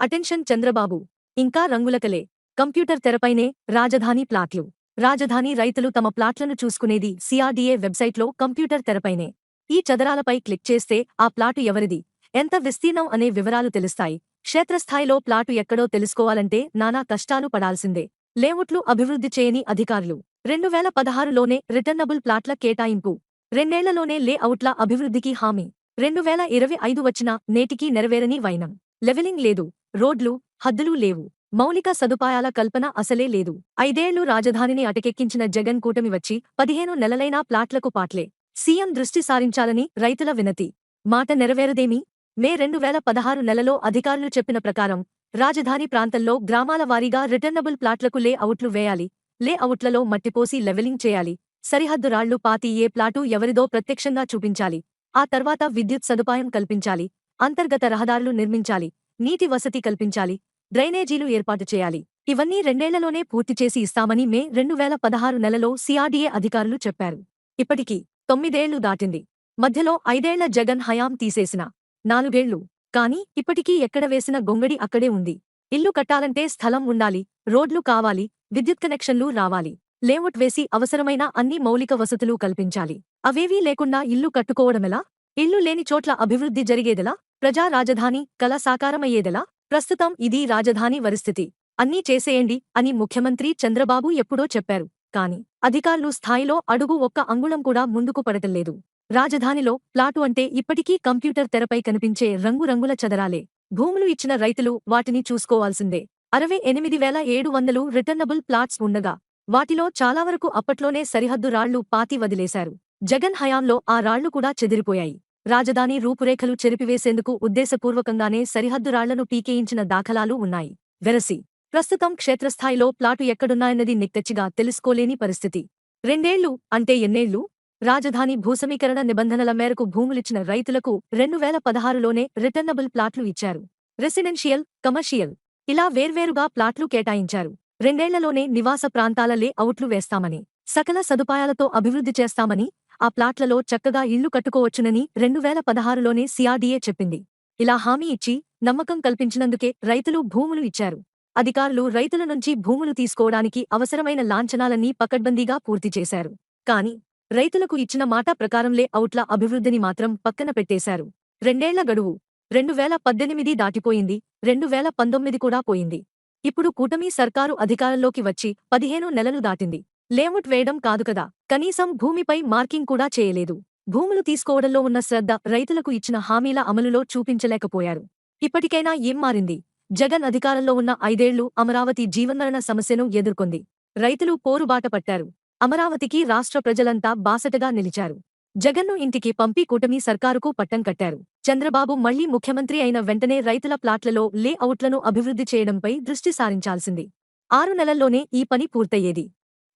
Attention Chandrababu. ఇంకా రంగులకలే. Computer తెరపైనే రాజధాని ప్లాట్లు. రాజధాని రైతులు తమ ప్లాట్లను చూసుకునేది సిఆర్డీఏ వెబ్సైట్లో కంప్యూటర్ తెరపైనే. ఈ చదరాలపై క్లిక్ చేస్తే ఆ ప్లాటు ఎవరిది? ఎంత విస్తీర్ణం అనే వివరాలు తెలుస్తాయి. క్షేత్రస్థాయిలో ప్లాటు ఎక్కడో తెలుసుకోవాలంటే నానా కష్టాలు పడాల్సిందే. లేఅవుట్లు అభివృద్ధి చేయని అధికారులు. రెండు వేల పదహారులోనే రిటర్నబుల్ ప్లాట్ల కేటాయింపు. రెండేళ్ళలోనే లేఅవుట్ల అభివృద్ధికి హామీ. రెండు వేల ఇరవై ఐదు వచ్చినా నేటికీ నెరవేరని వైనం. లెవెలింగ్ లేదు. రోడ్లు హద్దులు లేవు. మౌలిక సదుపాయాల కల్పన అసలే లేదు. ఐదేళ్ళు రాజధానిని అటకెక్కించిన జగన్ కూటమి వచ్చి పదిహేను నెలలైనా ప్లాట్లకు పాట్లే. సీఎం దృష్టి సారించాలని రైతుల వినతి. మాట నెరవేరదేమి? మే రెండు వేల పదహారు నెలలో అధికారులు చెప్పిన ప్రకారం రాజధాని ప్రాంతంలో గ్రామాల వారీగా రిటర్నబుల్ ప్లాట్లకు లే అవుట్లు వేయాలి. లే అవుట్లలో మట్టిపోసి లెవెలింగ్ చేయాలి. సరిహద్దు రాళ్ళు పాతి ఏ ప్లాటు ఎవరిదో ప్రత్యక్షంగా చూపించాలి. ఆ తర్వాత విద్యుత్ సదుపాయం కల్పించాలి. అంతర్గత రహదారులు నిర్మించాలి. నీటి వసతి కల్పించాలి డ్రైనేజీలు ఏర్పాటు చేయాలి. ఇవన్నీ రెండేళ్ళలోనే పూర్తి చేసి ఇస్తామని మే రెండు వేల పదహారు నెలలో సిఆర్డీఏ అధికారులు చెప్పారు. ఇప్పటికీ తొమ్మిదేళ్ళు దాటింది. మధ్యలో ఐదేళ్ళ జగన్ హయాం తీసేసిన నాలుగేళ్ళు. కానీ ఇప్పటికీ ఎక్కడ వేసిన గొంగడి అక్కడే ఉంది. ఇల్లు కట్టాలంటే స్థలం ఉండాలి రోడ్లు కావాలి విద్యుత్ కనెక్షన్లు రావాలి. లేఅవుట్ వేసి అవసరమైన అన్ని మౌలిక వసతులు కల్పించాలి. అవేవీ లేకుండా ఇల్లు కట్టుకోవడమెలా? ఇల్లు లేని చోట్ల అభివృద్ధి జరిగేదెలా? ప్రజా రాజధాని కల సాకారమయ్యేదెలా? ప్రస్తుతం ఇది రాజధాని పరిస్థితి అన్నీ చేసేయండి అని ముఖ్యమంత్రి చంద్రబాబు ఎప్పుడో చెప్పారు. కాని అధికారులు స్థాయిలో అడుగు ఒక్క అంగుళం కూడా ముందుకు పడటంలేదు. రాజధానిలో ప్లాటు అంటే ఇప్పటికీ కంప్యూటర్ తెరపై కనిపించే రంగురంగుల చదరాలే. భూములు ఇచ్చిన రైతులు వాటిని చూసుకోవాల్సిందే. అరవై ఎనిమిది వేల ఏడు వందలు రిటర్నబుల్ ప్లాట్స్ ఉండగా వాటిలో చాలావరకు అప్పట్లోనే సరిహద్దు రాళ్ళు పాతి వదిలేశారు. జగన్ హయాంలో ఆ రాళ్ళు కూడా చెదిరిపోయాయి. రాజధాని రూపురేఖలు చెరిపివేసేందుకు ఉద్దేశపూర్వకంగానే సరిహద్దు రాళ్ళను పీకేయించిన దాఖలాలు ఉన్నాయి. వెరసి. ప్రస్తుతం క్షేత్రస్థాయిలో ప్లాటు ఎక్కడున్నాయన్నది నిక్తెచ్చిగా తెలుసుకోలేని పరిస్థితి. రెండేళ్ళు అంటే ఎన్నేళ్ళు? రాజధాని భూసమీకరణ నిబంధనల మేరకు భూములిచ్చిన రైతులకు రెండు వేల పదహారులోనే రిటర్నబుల్ ప్లాట్లు ఇచ్చారు. Residential commercial. ఇలా వేర్వేరుగా ప్లాట్లు కేటాయించారు. రెండేళ్ళలోనే నివాస ప్రాంతాల లే అవుట్లు వేస్తామని సకల సదుపాయాలతో అభివృద్ధి చేస్తామని ఆ ప్లాట్లలో చక్కగా ఇళ్ళు కట్టుకోవచ్చునని రెండు వేల పదహారులోనే సిఆర్డీఏ చెప్పింది. ఇలా హామీ ఇచ్చి నమ్మకం కల్పించినందుకే రైతులు భూములు ఇచ్చారు. అధికారులు రైతుల నుంచి భూములు తీసుకోవడానికి అవసరమైన లాంఛనాలన్నీ పకడ్బందీగా పూర్తి చేశారు. కాని రైతులకు ఇచ్చిన మాట ప్రకారంలే అవుట్ల అభివృద్ధిని మాత్రం పక్కన పెట్టేశారు. రెండేళ్ళ గడువు రెండు వేల పద్దెనిమిది దాటిపోయింది రెండు వేల పంతొమ్మిది కూడా పోయింది. ఇప్పుడు కూటమి సర్కారు అధికారంలోకి వచ్చి పదిహేను నెలలు దాటింది. లేఅవుట్ వేయడం కాదు కదా. కనీసం భూమిపై మార్కింగ్ కూడా చేయలేదు. భూములు తీసుకోవడంలో ఉన్న శ్రద్ధ రైతులకు ఇచ్చిన హామీల అమలులో చూపించలేకపోయారు. ఇప్పటికైనా ఏం మారింది? జగన్ అధికారంలో ఉన్న ఐదేళ్ళు అమరావతి జీవన్మరణ సమస్యను ఎదుర్కొంది. రైతులు పోరుబాట పట్టారు. అమరావతికి రాష్ట్ర ప్రజలంతా బాసటగా నిలిచారు. జగన్ను ఇంటికి పంపి కూటమి సర్కారుకు పట్టం కట్టారు. చంద్రబాబు మళ్ళీ ముఖ్యమంత్రి అయిన వెంటనే రైతుల ప్లాట్లలో లే అవుట్లను అభివృద్ధి చేయడంపై దృష్టి సారించాల్సింది. ఆరు నెలల్లోనే ఈ పని పూర్తయ్యేది.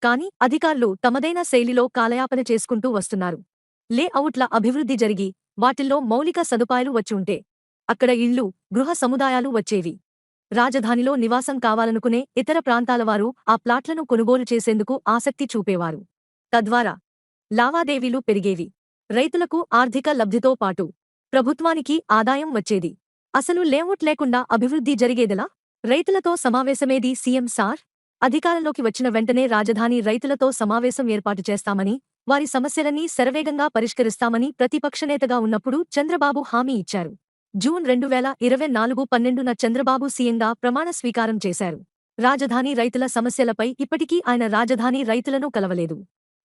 కాని అధికారులు తమదైన శైలిలో కాలయాపన చేసుకుంటూ వస్తున్నారు. లే అవుట్ల అభివృద్ధి జరిగి వాటిల్లో మౌలిక సదుపాయాలు వచ్చుంటే అక్కడ ఇళ్ళు గృహ సముదాయాలు వచ్చేవి. రాజధానిలో నివాసం కావాలనుకునే ఇతర ప్రాంతాలవారు ఆ ప్లాట్లను కొనుగోలు చేసేందుకు ఆసక్తి చూపేవారు. తద్వారా లావాదేవీలు పెరిగేవి. రైతులకు ఆర్థిక లబ్ధితో పాటు ప్రభుత్వానికి ఆదాయం వచ్చేది. అసలు లేఅవుట్ లేకుండా అభివృద్ధి జరిగేదలా? రైతులతో సమావేశమేది సీఎం సార్? అధికారంలోకి వచ్చిన వెంటనే రాజధాని రైతులతో సమావేశం ఏర్పాటు చేస్తామని వారి సమస్యలన్నీ శరవేగంగా పరిష్కరిస్తామని ప్రతిపక్షనేతగా ఉన్నప్పుడు చంద్రబాబు హామీ ఇచ్చారు. జూన్ రెండు వేల ఇరవై నాలుగు పన్నెండున చంద్రబాబు సీఎంగా ప్రమాణ స్వీకారం చేశారు. రాజధాని రైతుల సమస్యలపై ఇప్పటికీ ఆయన రాజధాని రైతులను కలవలేదు.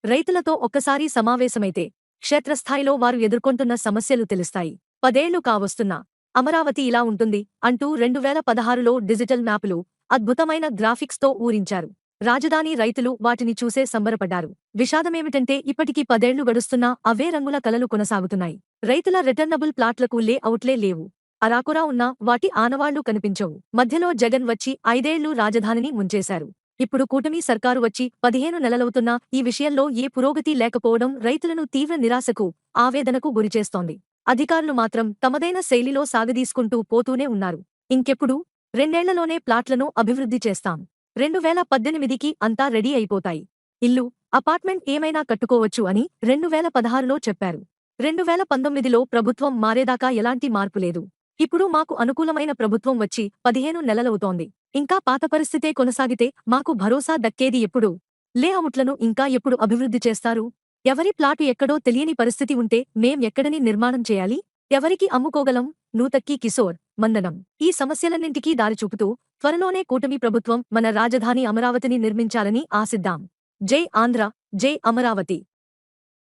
రైతులతో ఒక్కసారి సమావేశమైతే క్షేత్రస్థాయిలో వారు ఎదుర్కొంటున్న సమస్యలు తెలుస్తాయి. పదేళ్ళు కావస్తున్నా అమరావతి ఇలా ఉంటుంది అంటూ రెండు వేల పదహారులో డిజిటల్ మ్యాపులు అద్భుతమైన గ్రాఫిక్స్తో ఊరించారు. రాజధాని రైతులు వాటిని చూసే సంబరపడ్డారు. విషాదమేమిటంటే ఇప్పటికీ పదేళ్ళు గడుస్తున్నా అవే రంగుల కలలు కొనసాగుతున్నాయి. రైతుల రిటర్నబుల్ ప్లాట్లకు లే అవుట్లే లేవు. అరాకురా ఉన్నా వాటి ఆనవాళ్ళు కనిపించవు. మధ్యలో జగన్ వచ్చి ఐదేళ్ళు రాజధానిని ముంచేశారు. ఇప్పుడు కూటమి సర్కారు వచ్చి పదిహేను నెలలవుతున్నా ఈ విషయంలో ఏ పురోగతి లేకపోవడం రైతులను తీవ్ర నిరాశకు ఆవేదనకు గురిచేస్తోంది. అధికారులు మాత్రం తమదైన శైలిలో సాగదీసుకుంటూ పోతూనే ఉన్నారు. ఇంకెప్పుడు? రెండేళ్ళలోనే ప్లాట్లను అభివృద్ధి చేస్తాం. రెండు వేల పద్దెనిమిదికి అంతా రెడీ అయిపోతాయి. ఇల్లు అపార్ట్మెంట్ ఏమైనా కట్టుకోవచ్చు అని రెండు వేల పదహారులో చెప్పారు. రెండు వేల పంతొమ్మిదిలో ప్రభుత్వం మారేదాకా ఎలాంటి మార్పు లేదు. ఇప్పుడు మాకు అనుకూలమైన ప్రభుత్వం వచ్చి పదిహేను నెలలవుతోంది. ఇంకా పాత పరిస్థితే కొనసాగితే మాకు భరోసా దక్కేది ఎప్పుడు? లేఅవుట్లను ఇంకా ఎప్పుడు అభివృద్ధి చేస్తారు? ఎవరి ప్లాటు ఎక్కడో తెలియని పరిస్థితి ఉంటే మేం ఎక్కడని నిర్మాణం చేయాలి? ఎవరికి అమ్ముకోగలం? నూతక్కి కిశోర్ మందనం. ఈ సమస్యలన్నింటికీ దారి చూపుతూ త్వరలోనే కూటమి ప్రభుత్వం మన రాజధాని అమరావతిని నిర్మించాలని ఆశిద్దాం. జై ఆంధ్ర జై అమరావతి.